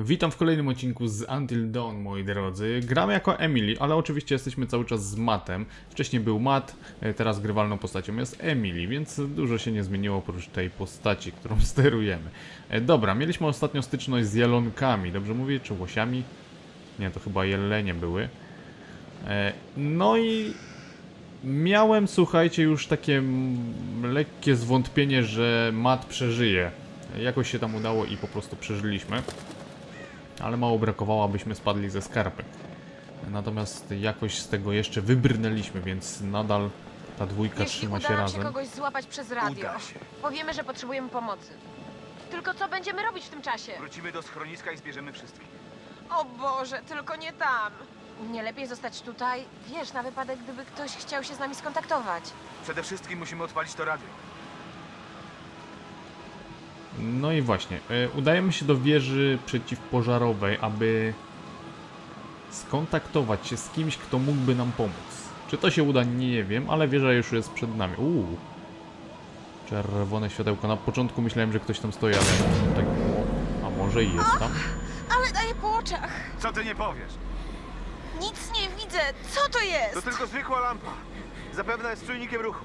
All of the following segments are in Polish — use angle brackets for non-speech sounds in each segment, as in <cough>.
Witam w kolejnym odcinku z Until Dawn, moi drodzy. Gramy jako Emily, ale oczywiście jesteśmy cały czas z Mattem. Wcześniej był Matt, e, teraz grywalną postacią jest Emily, więc dużo się nie zmieniło oprócz tej postaci, którą <laughs> sterujemy. E, Dobra, mieliśmy ostatnio styczność z jelonkami, dobrze mówię, czy łosiami? Nie, to chyba jelenie były. E, No i miałem, słuchajcie, już takie lekkie zwątpienie, że Matt przeżyje. Jakoś się tam udało i po prostu przeżyliśmy ale mało brakowało, abyśmy spadli ze skarpy. Natomiast jakoś z tego jeszcze wybrnęliśmy, więc nadal ta dwójka Jeśli trzyma uda się nam się razem. kogoś złapać przez radio, Uda się. powiemy, że potrzebujemy pomocy. Tylko co będziemy robić w tym czasie? Wrócimy do schroniska i zbierzemy wszystkich. O Boże, tylko nie tam. Nie lepiej zostać tutaj? Wiesz, na wypadek, gdyby ktoś chciał się z nami skontaktować. Przede wszystkim musimy odpalić to radio. No i właśnie, e, udajemy się do wieży przeciwpożarowej, aby skontaktować się z kimś, kto mógłby nam pomóc. Czy to się uda, nie wiem, ale wieża już jest przed nami. Uuu. Czerwone światełko. Na początku myślałem, że ktoś tam stoi, ale tak było. A może i jest tam? Ale daję po oczach. Co ty nie powiesz? Nic nie widzę. Co to jest? To tylko zwykła lampa. Zapewne jest czujnikiem ruchu.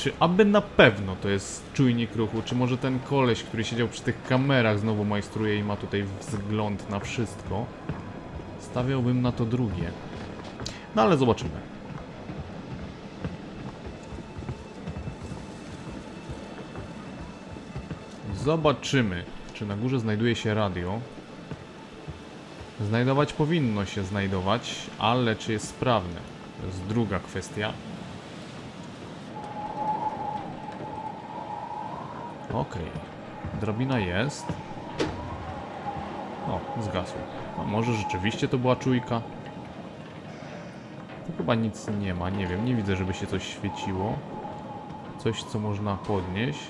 Czy aby na pewno to jest czujnik ruchu? Czy może ten koleś, który siedział przy tych kamerach znowu majstruje i ma tutaj wzgląd na wszystko? Stawiałbym na to drugie. No ale zobaczymy. Zobaczymy, czy na górze znajduje się radio. Znajdować powinno się znajdować, ale czy jest sprawne? To jest druga kwestia. Okej. Drabina jest. O, zgasł. A może rzeczywiście to była czujka? Tu chyba nic nie ma, nie wiem, nie widzę, żeby się coś świeciło. Coś, co można podnieść.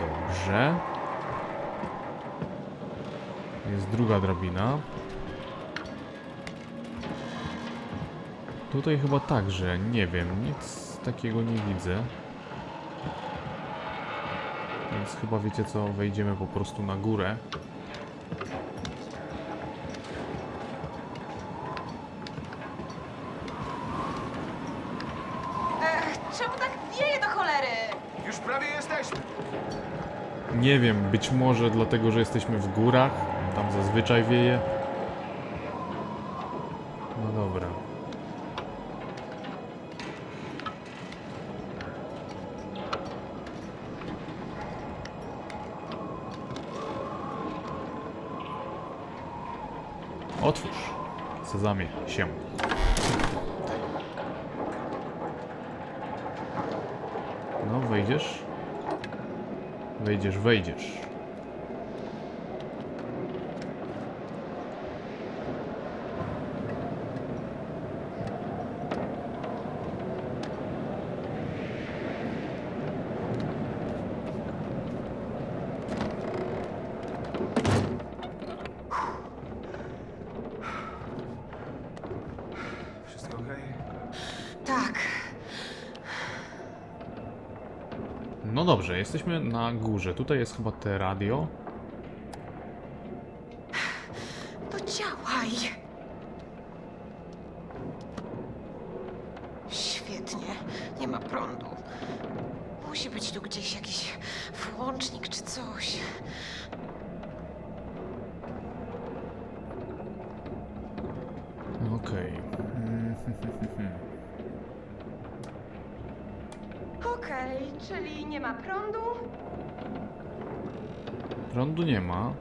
Dobrze. Druga drabina. Tutaj chyba także, nie wiem, nic takiego nie widzę. Więc chyba wiecie co, wejdziemy po prostu na górę. Ech, czemu tak wieje do cholery? Już prawie jesteśmy. Nie wiem, być może dlatego, że jesteśmy w górach, tam zazwyczaj wieje. No dobra. Otwórz. Sezamie się. No, wejdziesz? Wejdziesz, wejdziesz. Wszystko okej? Tak. No dobrze, jesteśmy na górze. Tutaj jest chyba te radio. To działaj. Świetnie. Nie ma prądu. Musi być tu gdzieś jakiś włącznik czy coś. Okej. Mm, Okej, czyli nie ma prądu? Prądu nie ma.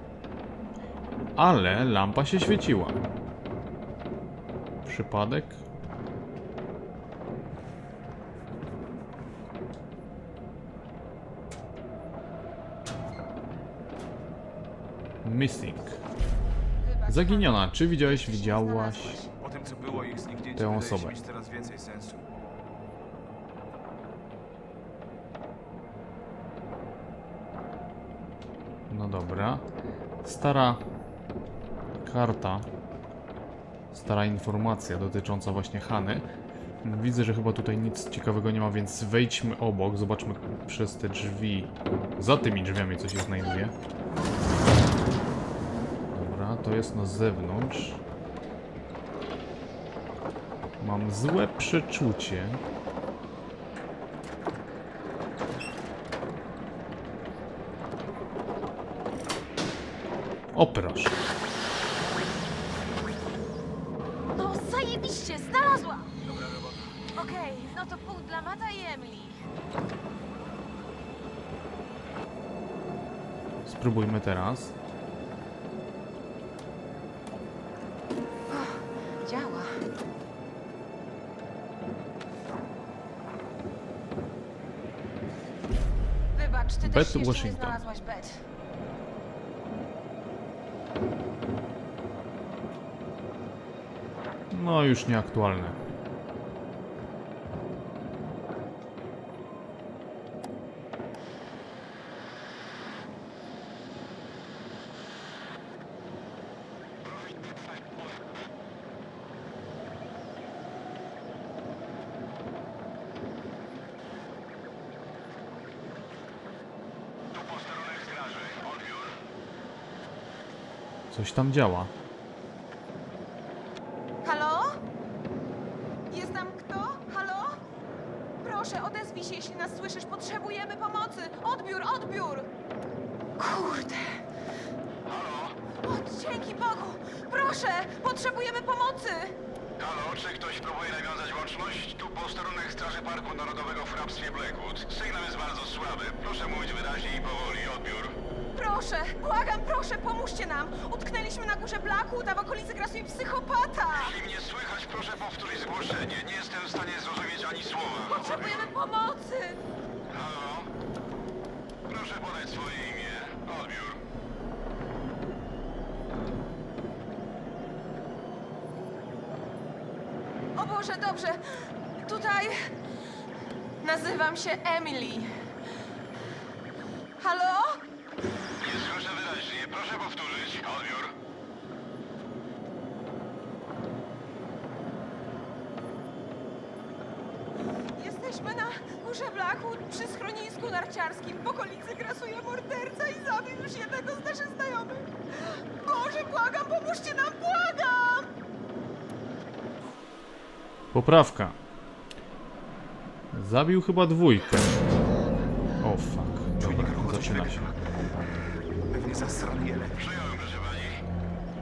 Lampa się świeciła. Przypadek? Missing. Zaginiona. Czy widziałeś, widziałaś? Tę osobę. No dobra. Stara karta. Stara informacja dotycząca właśnie Hany. Widzę, że chyba tutaj nic ciekawego nie ma, więc wejdźmy obok, zobaczmy przez te drzwi. Za tymi drzwiami co się znajduje. Dobra, to jest na zewnątrz. Mam złe przeczucie. O proszę. No zajebiście, znalazłam! Okej, no to pół dla Mata i Emily. Spróbujmy teraz. Działa. Wybacz, ty Bet też jeszcze nie Washington. znalazłaś Bet. No już nieaktualne. Tu posterunek straży. Odbiór. Coś tam działa. Halo? Jest tam kto? Halo? Proszę, odezwij się, jeśli nas słyszysz. Potrzebujemy pomocy. Odbiór, odbiór! Kurde. O, dzięki Bogu! Proszę, potrzebujemy pomocy! Halo, czy ktoś próbuje nawiązać łączność? Tu posterunek Straży Parku Narodowego w hrabstwie Blackwood. Sygnał jest bardzo słaby. Proszę mówić wyraźnie i powoli. Odbiór. Proszę, błagam, proszę, pomóżcie nam! Utknęliśmy na górze Blackwood, a w okolicy grasuje psychopata! Jeśli mnie słychać, proszę powtórzyć zgłoszenie. Nie jestem w stanie zrozumieć ani słowa. Potrzebujemy pomocy! Halo? Proszę podać swoje imię. Odbiór. O Boże, dobrze. Tutaj nazywam się Emily. Halo? Nie słyszę wyraźnie. Proszę powtórzyć. Odbiór. Jesteśmy na górze Blackwood przy schronisku narciarskim. W okolicy grasuje morderca i zabił już jednego z naszych znajomych. Boże, błagam, pomóżcie nam, błagam! Poprawka. Zabił chyba dwójkę. O fuck. Dobra, zaczyna się. Pewnie zasrany jeleń. Przyjąłem, proszę pani.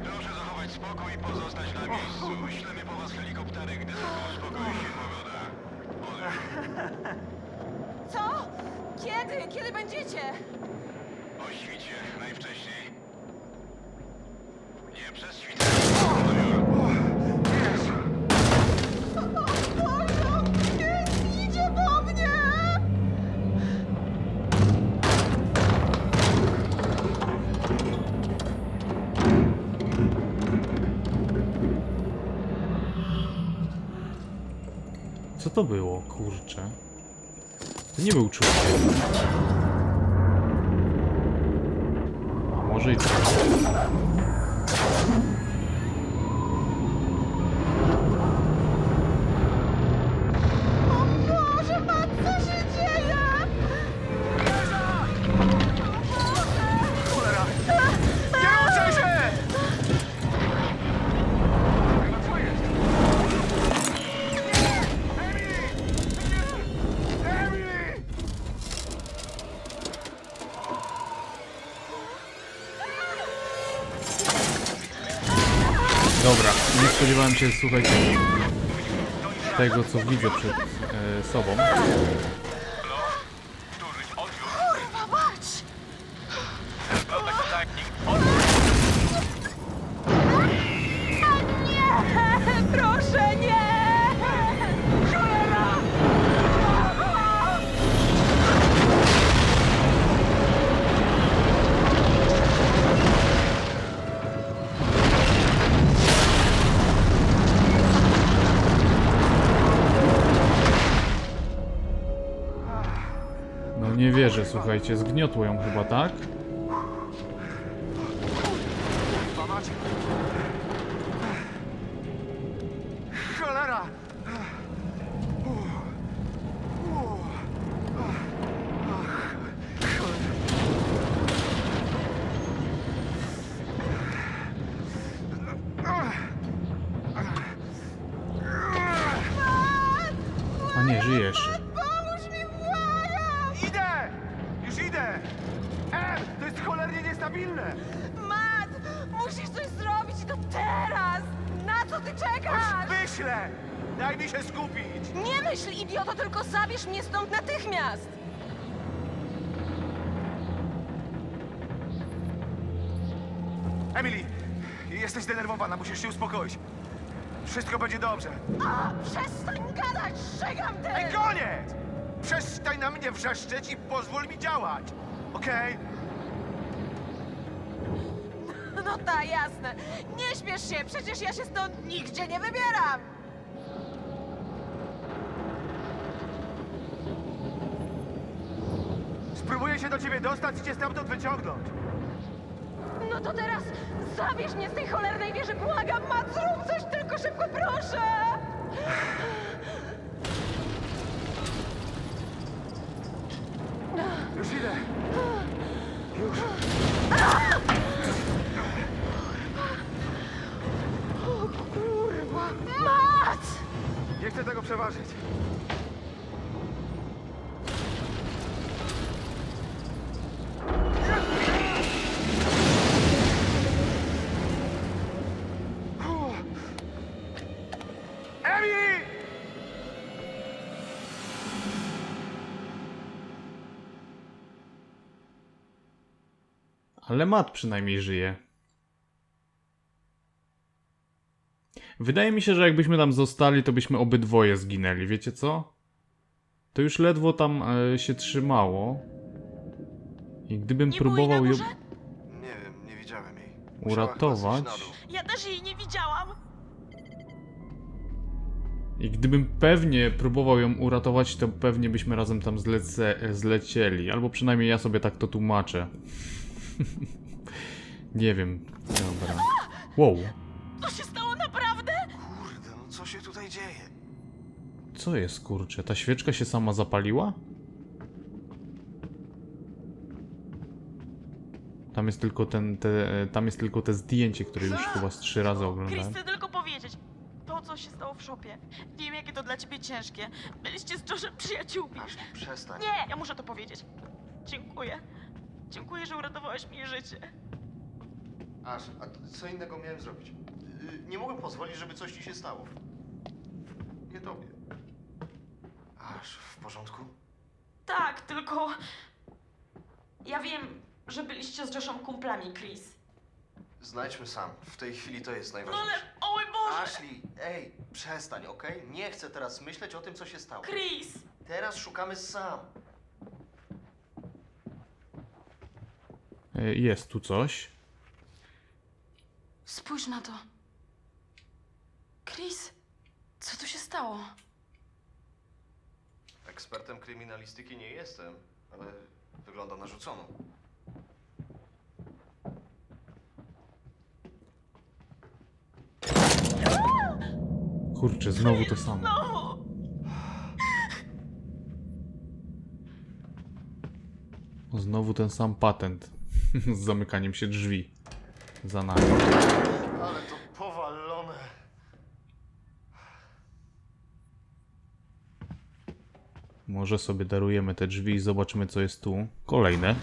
Proszę zachować spokój i pozostać na miejscu. Ślemy po was helikoptery, gdy tylko uspokoi się pogoda. <laughs> Co? Kiedy? Kiedy będziecie? O świcie, najwcześniej. Nie przez świtę. Co to było, kurczę? To nie był człowiek. A może i tak. Dobra, nie spodziewałem się, słuchajcie, tego co widzę przed e, sobą. Nie wierzę, słuchajcie, zgniotło ją chyba, tak? Myślę! Daj mi się skupić! Nie myśl, idioto, tylko zabierz mnie stąd natychmiast! Emily, jesteś zdenerwowana, musisz się uspokoić. Wszystko będzie dobrze. A, przestań gadać, żegam ty! Ej, koniec! Przestań na mnie wrzeszczeć i pozwól mi działać, okej? No tak, jasne. Nie śmiesz się, przecież ja się stąd nigdzie nie wybieram! Spróbuję się do ciebie dostać i cię stamtąd wyciągnąć. No to teraz zabierz mnie z tej cholernej wieży, błagam, Mat, zrób coś tylko szybko, proszę! Już idę. Już. O kurwa! Mat! Nie chcę tego przeważyć. Emily! Ale Matt przynajmniej żyje. Wydaje mi się, że jakbyśmy tam zostali, to byśmy obydwoje zginęli. Wiecie co? To już ledwo tam e, się trzymało. I gdybym próbował ją Nie wiem, nie widziałem jej. Musiała uratować. chyba zejść na dół. Ja też jej nie widziałam. I gdybym pewnie próbował ją uratować, to pewnie byśmy razem tam zlece, zlecieli. Albo przynajmniej ja sobie tak to tłumaczę. <laughs> Nie wiem. Dobra. Wow. To się stało dzieje? Co jest kurczę? Ta świeczka się sama zapaliła? Tam jest tylko ten, te, tam jest tylko te zdjęcie, które już chyba z trzy razy Chris, oglądałem. chcę tylko powiedzieć. To, co się stało w szopie. Wiem, jakie to dla ciebie ciężkie. Byliście z Joshem przyjaciółmi. Ashley, przestań. Nie, ja muszę to powiedzieć. Dziękuję. Dziękuję, że uratowałeś mi życie. Aż, a co innego miałem zrobić? Yy, Nie mogłem pozwolić, żeby coś ci się stało. Tobie. Aż, w porządku? Tak, tylko... Ja wiem, że byliście z Joshem kumplami, Chris. Znajdźmy sam. W tej chwili to jest No ale, najważniejsze. o mój Boże! Ashley, ej, przestań, okej? Nie chcę teraz myśleć o tym, co się stało. Chris! Teraz szukamy sam. E, Jest tu coś. Spójrz na to. Chris, co tu się stało? Ekspertem kryminalistyki nie jestem, ale wygląda na rzuconą. Kurczę, znowu to samo. No! Znowu ten sam patent. <laughs> Z zamykaniem się drzwi. Za nami. Ale to Może sobie darujemy te drzwi i zobaczymy, co jest tu. Kolejne.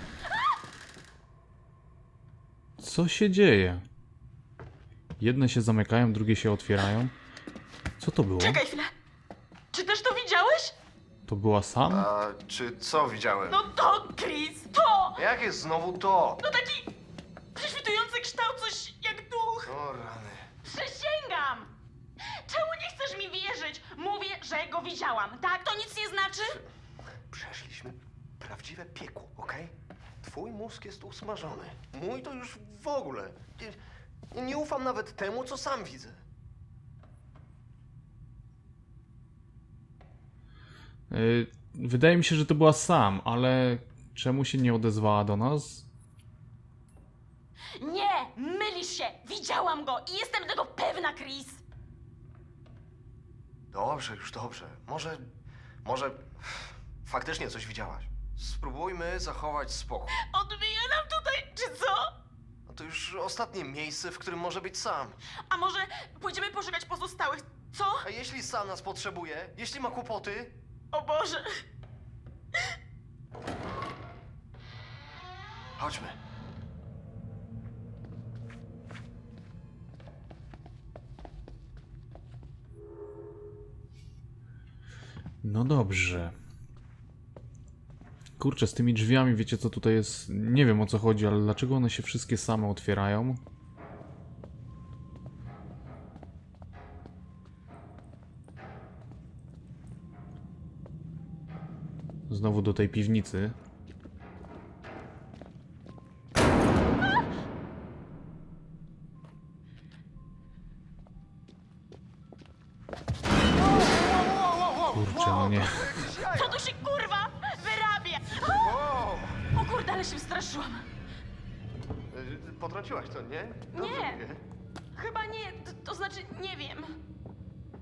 Co się dzieje? Jedne się zamykają, drugie się otwierają. Co to było? Czekaj chwilę. Czy też to widziałeś? To była Sam? A czy co widziałem? No to, Chris, to! Jak jest znowu to? No taki prześwitujący kształt, coś jak duch. O rany. Przysięgam! Czemu nie chcesz mi wierzyć? Mówię, widziałam, tak? To nic nie znaczy? Przeszliśmy prawdziwe piekło, okej? Twój mózg jest usmażony. Mój to już w ogóle. Nie, nie ufam nawet temu, co sam widzę. Y, Wydaje mi się, że to była Sam, ale czemu się nie odezwała do nas? Nie, mylisz się! Widziałam go i jestem tego pewna, Chris! Dobrze, już dobrze. Może, może faktycznie coś widziałaś. Spróbujmy zachować spokój. Odbije nam tutaj, czy co? No to już ostatnie miejsce, w którym może być sam. A może pójdziemy poszukać pozostałych, co? A jeśli sam nas potrzebuje, jeśli ma kłopoty, O Boże. chodźmy. No dobrze. Kurczę, z tymi drzwiami, wiecie co tutaj jest? Nie wiem o co chodzi, ale dlaczego one się wszystkie same otwierają? Znowu do tej piwnicy. Potrąciłaś to, nie? Dobrze Nie. mówię. Chyba nie, to, to znaczy nie wiem.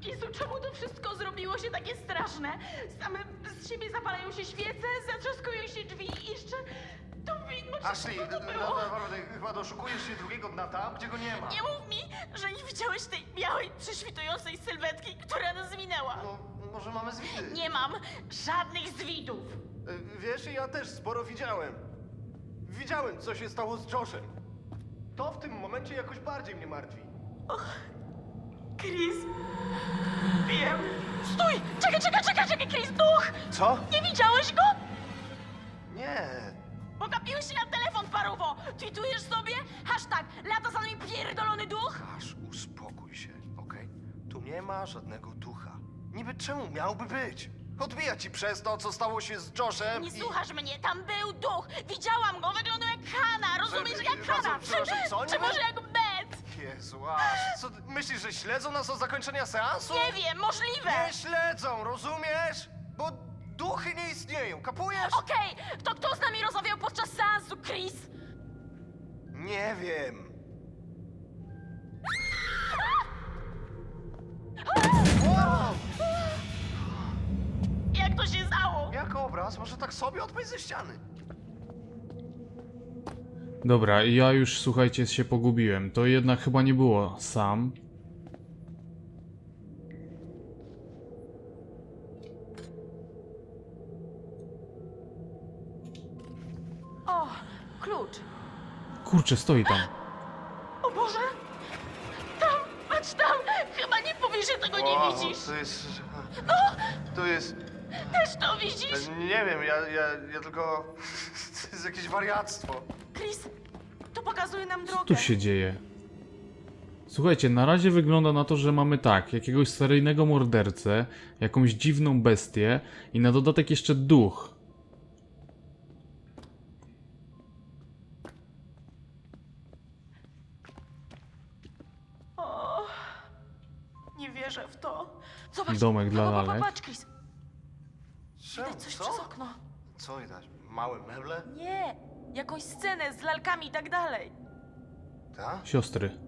Jezu, czemu to wszystko zrobiło się takie straszne? Same z siebie zapalają się świece, zatrzaskują się drzwi i jeszcze to widmo, Ashley, co to było? naprawdę, chyba doszukujesz się drugiego dna tam, gdzie go nie ma. Nie mów mi, że nie widziałeś tej białej, prześwitującej sylwetki, która nas minęła. No, może mamy zwidy. Nie mam żadnych zwidów. Y, Wiesz, ja też sporo widziałem. Widziałem, co się stało z Joshem. To w tym momencie jakoś bardziej mnie martwi. Chris. Wiem. Stój! Czekaj, czekaj, czekaj, czekaj, Chris, duch! Co? Nie widziałeś go? Nie. Pogapiłeś się na telefon, paruwo! Tweetujesz sobie? Hashtag lata za nami pierdolony duch? Aż uspokój się, okej? Tu nie ma żadnego ducha. Niby czemu miałby być? Odbija ci przez to, co stało się z Joshem Nie i... słuchasz mnie, tam był duch! Widziałam go, wyglądał jak Hanna, rozumiesz, jak Hanna! przepraszam, co Czy niby? może jak Beth? Jezu, aż... Co, myślisz, że śledzą nas od zakończenia seansu? Nie wiem, możliwe! Nie śledzą, rozumiesz? Bo duchy nie istnieją, kapujesz? Okej, to kto z nami rozmawiał podczas seansu, Chris? Nie wiem. Się stało? Jak obraz może tak sobie odpaść ze ściany? Dobra, ja już słuchajcie się pogubiłem. To jednak chyba nie było sam. O, klucz. Kurczę, stoi tam. O Boże! Tam, patrz tam! Chyba nie powiesz, że tego nie widzisz. To jest... To jest... Też to widzisz? Nie wiem, ja, ja, ja tylko... <laughs> To jest jakieś wariactwo. Chris, to pokazuje nam drogę. Tu się dzieje. Słuchajcie, na razie wygląda na to, że mamy tak, jakiegoś seryjnego mordercę, jakąś dziwną bestię i na dodatek jeszcze duch. O, nie wierzę w to. Zobacz, Domek dla pa, lalek. Patrz, Chris, Czemu? widać coś Co? przez okno. Co widać? Małe meble? Nie, jakąś scenę z lalkami i tak dalej. Tak? Siostry.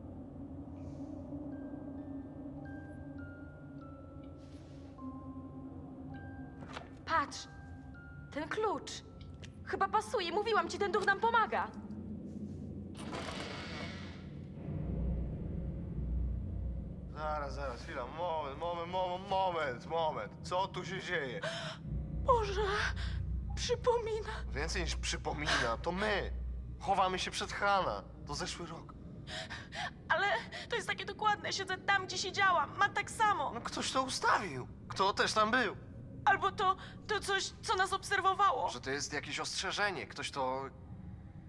Patrz, ten klucz. Chyba pasuje, mówiłam ci, ten duch nam pomaga. Zaraz, zaraz, chwila, moment, moment, moment, moment, moment. Co tu się dzieje? <gasps> Boże, przypomina. Więcej niż przypomina, to my. Chowamy się przed Hana. To zeszły rok. Ale to jest takie dokładne, siedzę tam, gdzie siedziałam, ma tak samo. No ktoś to ustawił. Kto też tam był? Albo to, to coś, co nas obserwowało. Że to jest jakieś ostrzeżenie. Ktoś to...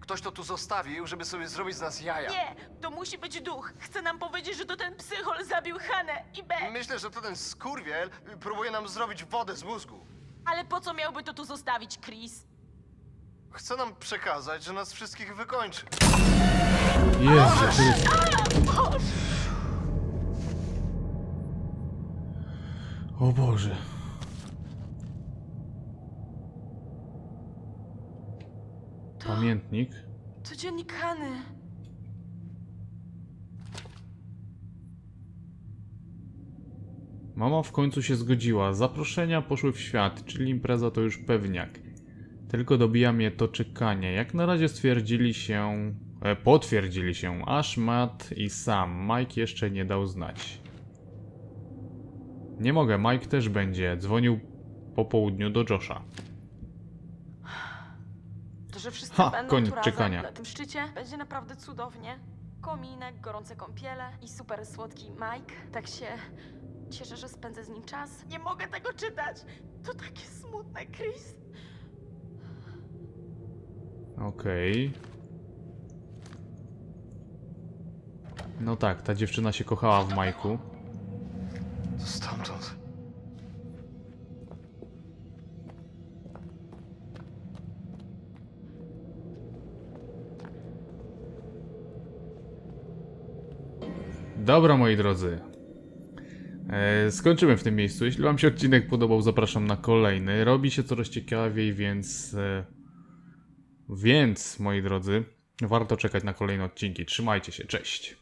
Ktoś to tu zostawił, żeby sobie zrobić z nas jaja. Nie, to musi być duch. Chce nam powiedzieć, że to ten psychol zabił Hanę i B. Myślę, że to ten skurwiel próbuje nam zrobić wodę z mózgu. Ale po co miałby to tu zostawić, Chris? Chce nam przekazać, że nas wszystkich wykończy. Jezu, Chryste. O Boże. Pamiętnik. To dziennik Hany. Mama w końcu się zgodziła. Zaproszenia poszły w świat, czyli impreza to już pewniak. Tylko dobija mnie to czekanie. Jak na razie stwierdzili się... E, potwierdzili się aż Matt i Sam. Mike jeszcze nie dał znać. Nie mogę, Mike też będzie. Dzwonił po południu do Josha. To, że wszyscy Ha, będą koniec tu razem czekania. na tym szczycie, będzie naprawdę cudownie. Kominek, gorące kąpiele i super słodki Mike. Tak się cieszę, że spędzę z nim czas. Nie mogę tego czytać. To takie smutne, Chris. Okej. No tak, ta dziewczyna się kochała w Majku. To stamtąd. Dobra, moi drodzy. E, skończymy w tym miejscu. Jeśli Wam się odcinek podobał, zapraszam na kolejny. Robi się coraz ciekawiej, więc. E, więc, moi drodzy, warto czekać na kolejne odcinki. Trzymajcie się, cześć.